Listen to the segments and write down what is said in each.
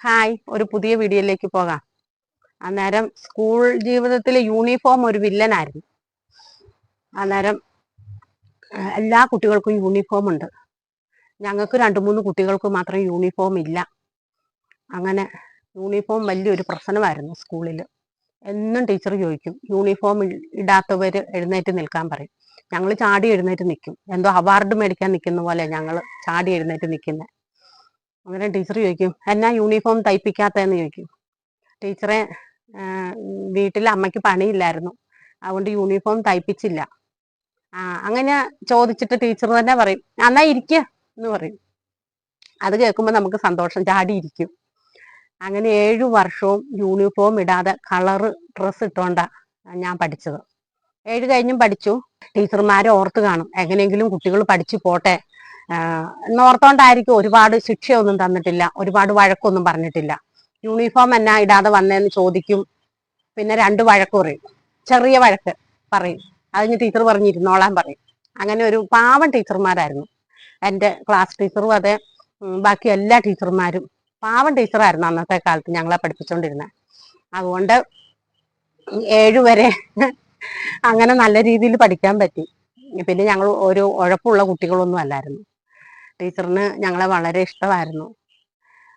Hi ഒരു പുതിയ വീഡിയോയിലേക്ക് പോകാം. അന്നേരം സ്കൂൾ ജീവിതത്തിലെ യൂണിഫോം ഒരു വില്ലനായിരുന്നു അന്നേരം എല്ലാ കുട്ടികൾക്കും യൂണിഫോം ഉണ്ട്. ഞങ്ങൾക്ക് രണ്ട് മൂന്ന് കുട്ടികൾക്ക് മാത്രം യൂണിഫോം ഇല്ല. അങ്ങനെ യൂണിഫോം വലിയൊരു പ്രശ്നമായിരുന്നു സ്കൂളിൽ എന്നും ടീച്ചർ ചോദിക്കും യൂണിഫോം ഇടാത്തവർ എഴുന്നേറ്റ് നിൽക്കാൻ പറയും. ഞങ്ങൾ ചാടി എഴുന്നേറ്റ് നിൽക്കും. എന്തോ അവാർഡ് മേടിക്കാൻ നിൽക്കുന്ന പോലെ ഞങ്ങൾ ചാടി എഴുന്നേറ്റ് നിൽക്കുന്നത് അങ്ങനെ ടീച്ചർ ചോദിക്കും എന്നാ യൂണിഫോം തയ്പ്പിക്കാത്തതെന്ന് ചോദിക്കും. ടീച്ചറെ വീട്ടിൽ അമ്മയ്ക്ക് പണിയില്ലായിരുന്നു. അതുകൊണ്ട് യൂണിഫോം തയ്പ്പിച്ചില്ല. ആ അങ്ങനെ ചോദിച്ചിട്ട് ടീച്ചർ തന്നെ പറയും എന്നാ ഇരിക്കുക എന്ന് പറയും. അത് കേൾക്കുമ്പോൾ നമുക്ക് സന്തോഷം ചാടി ഇരിക്കും. അങ്ങനെ ഏഴു വർഷവും യൂണിഫോം ഇടാതെ കളറ് ഡ്രസ്സ് ഇട്ടോണ്ടാ ഞാൻ പഠിച്ചത്. ഏഴ് കഴിഞ്ഞും പഠിച്ചു. ടീച്ചർമാരെ ഓർത്ത് കാണും. എങ്ങനെയെങ്കിലും കുട്ടികൾ പഠിച്ചു പോട്ടെ ആഹ് എന്നോർത്തോണ്ടായിരിക്കും ഒരുപാട് ശിക്ഷയൊന്നും തന്നിട്ടില്ല ഒരുപാട് വഴക്കൊന്നും പറഞ്ഞിട്ടില്ല. യൂണിഫോം എന്നാ ഇടാതെ വന്നേന്ന് ചോദിക്കും പിന്നെ രണ്ട് വഴക്ക് പറയും. ചെറിയ വഴക്ക് പറയും. അതിന് ടീച്ചർ പറഞ്ഞിരുന്നോളാൻ പറയും. അങ്ങനെ ഒരു പാവം ടീച്ചർമാരായിരുന്നു. എന്റെ ക്ലാസ് ടീച്ചറും അതെ ബാക്കി എല്ലാ ടീച്ചർമാരും പാവം ടീച്ചറായിരുന്നു അന്നത്തെ കാലത്ത് ഞങ്ങളെ പഠിപ്പിച്ചുകൊണ്ടിരുന്നത് അതുകൊണ്ട് ഏഴു വരെ അങ്ങനെ നല്ല രീതിയിൽ പഠിക്കാൻ പറ്റി. പിന്നെ ഞങ്ങൾ ഒരു ഉഴപ്പുള്ള കുട്ടികളൊന്നും അല്ലായിരുന്നു. ടീച്ചറിന് ഞങ്ങളെ വളരെ ഇഷ്ടമായിരുന്നു.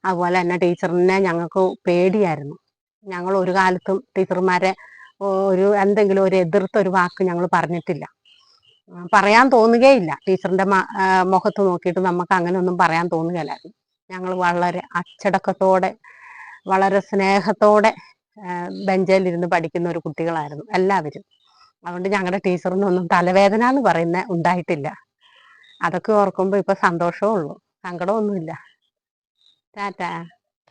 അതുപോലെ തന്നെ ടീച്ചറിനെ ഞങ്ങൾക്ക് പേടിയായിരുന്നു. ഞങ്ങൾ ഒരു കാലത്തും ടീച്ചർമാരെ ഒരു എന്തെങ്കിലും ഒരു എതിർത്ത ഒരു വാക്ക് ഞങ്ങൾ പറഞ്ഞിട്ടില്ല. പറയാൻ തോന്നുകയില്ല. ടീച്ചറിന്റെ മുഖത്ത് നോക്കിയിട്ട് നമുക്ക് അങ്ങനെ ഒന്നും പറയാൻ തോന്നുകയില്ലായിരുന്നു. ഞങ്ങൾ വളരെ അച്ചടക്കത്തോടെ വളരെ സ്നേഹത്തോടെ ബെഞ്ചിലിരുന്ന് പഠിക്കുന്ന ഒരു കുട്ടികളായിരുന്നു എല്ലാവരും. അതുകൊണ്ട് ഞങ്ങളുടെ ടീച്ചറിനൊന്നും തലവേദന എന്ന് പറയുന്ന ഉണ്ടായിട്ടില്ല. അതൊക്കെ ഓർക്കുമ്പോൾ ഇപ്പൊ സന്തോഷമേ ഉള്ളൂ. സങ്കടമൊന്നുമില്ല. ടാറ്റാ.